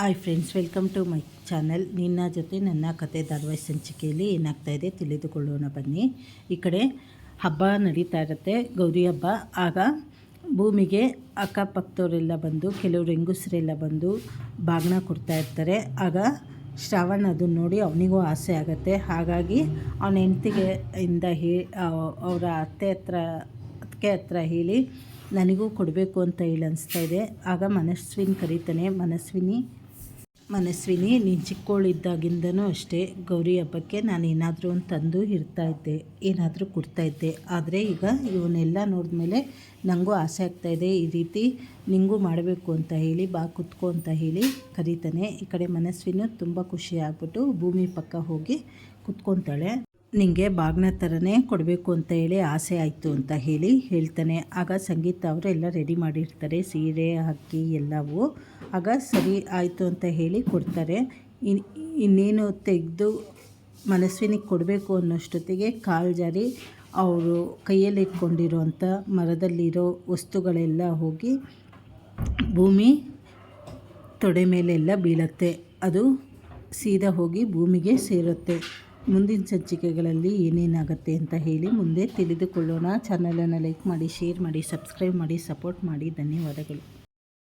Hi friends welcome to my channel ನಿನ್ನ ಜೊತೆ ನನ್ನ ಕತೆ ಧಾರವಾಹಿ ಸಂಚಿಕೆಯಲ್ಲಿ ಏನಾಗ್ತಾ ಇದೆ ತಿಳಿದುಕೊಳ್ಳೋಣ ಬನ್ನಿ. ಈ ಕಡೆ ಹಬ್ಬ ನಡೀತಾ ಇರುತ್ತೆ, ಗೌರಿ ಹಬ್ಬ. ಆಗ ಭೂಮಿಗೆ ಅಕ್ಕಪಕ್ಕದವರೆಲ್ಲ ಬಂದು ಕೆಲವರು ಹೆಂಗಸರೆಲ್ಲ ಬಂದು ಬಾಗಿನ ಕೊಡ್ತಾ ಇರ್ತಾರೆ. ಆಗ ಶ್ರಾವಣ್ ಅದನ್ನು ನೋಡಿ ಅವನಿಗೂ ಆಸೆ ಆಗುತ್ತೆ. ಹಾಗಾಗಿ ಅವನ ಹೆಂಡ್ತಿಗೆ ಇಂದ ಹೇ ಅವರ ಅತ್ತೆ ಹತ್ರ ಅದಕ್ಕೆ ಹತ್ರ ಹೇಳಿ, ನನಗೂ ಕೊಡಬೇಕು ಅಂತ ಹೇಳಿ ಅನಿಸ್ತಾ ಇದೆ. ಆಗ ಮನಸ್ವಿನಿ ಕರೀತಾನೆ, ಮನಸ್ವಿನಿ ಮನಸ್ವಿನಿ, ನೀನು ಚಿಕ್ಕವಳಿದ್ದಾಗಿಂದನೂ ಅಷ್ಟೇ. ಗೌರಿ ಹಬ್ಬಕ್ಕೆ ನಾನು ಏನಾದರೂ ಒಂದು ತಂದು ಇರ್ತಾ ಇದ್ದೆ, ಏನಾದರೂ ಕೊಡ್ತಾಯಿದ್ದೆ ಆದರೆ ಈಗ ಇವನ್ನೆಲ್ಲ ನೋಡಿದ್ಮೇಲೆ ನನಗೂ ಆಸೆ ಆಗ್ತಾಯಿದೆ ಈ ರೀತಿ ನಿಂಗೂ ಮಾಡಬೇಕು ಅಂತ ಹೇಳಿ, ಬಾ ಕುತ್ಕೋ ಅಂತ ಹೇಳಿ ಕರೀತಾನೆ. ಈ ಕಡೆ ಮನಸ್ವಿನೂ ತುಂಬ ಖುಷಿ ಆಗ್ಬಿಟ್ಟು ಭೂಮಿ ಪಕ್ಕ ಹೋಗಿ ಕುತ್ಕೊತಾಳೆ. ನಿನಗೆ ಬಾಗ್ನ ಥರನೇ ಕೊಡಬೇಕು ಅಂತ ಹೇಳಿ ಆಸೆ ಆಯಿತು ಅಂತ ಹೇಳಿ ಹೇಳ್ತಾನೆ. ಆಗ ಸಂಗೀತ ಅವರು ಎಲ್ಲ ರೆಡಿ ಮಾಡಿರ್ತಾರೆ, ಸೀರೆ, ಅಕ್ಕಿ ಎಲ್ಲವೂ. ಆಗ ಸರಿ ಆಯಿತು ಅಂತ ಹೇಳಿ ಕೊಡ್ತಾರೆ. ಇನ್, ಇನ್ನೇನು ತೆಗೆದು ಮನಸ್ವಿನಿಗೆ ಕೊಡಬೇಕು ಅನ್ನೋಷ್ಟೊತ್ತಿಗೆ ಕಾಲು ಜಾರಿ ಅವರು ಕೈಯಲ್ಲಿ ಇಟ್ಕೊಂಡಿರೋಂಥ ಮರದಲ್ಲಿರೋ ವಸ್ತುಗಳೆಲ್ಲ ಹೋಗಿ ಭೂಮಿ ತೊಡೆ ಮೇಲೆಲ್ಲ ಬೀಳತ್ತೆ. ಅದು ಸೀದಾ ಹೋಗಿ ಭೂಮಿಗೆ ಸೇರುತ್ತೆ. ಮುಂದಿನ ಸಂಚಿಕೆಗಳಲ್ಲಿ ಏನೇನಾಗುತ್ತೆ ಅಂತ ಹೇಳಿ ಮುಂದೆ ತಿಳಿದುಕೊಳ್ಳೋಣ. ಚಾನಲನ್ನು ಲೈಕ್ ಮಾಡಿ ಶೇರ್ ಮಾಡಿ ಸಬ್ಸ್ಕ್ರೈಬ್ ಮಾಡಿ ಸಪೋರ್ಟ್ ಮಾಡಿ. ಧನ್ಯವಾದಗಳು.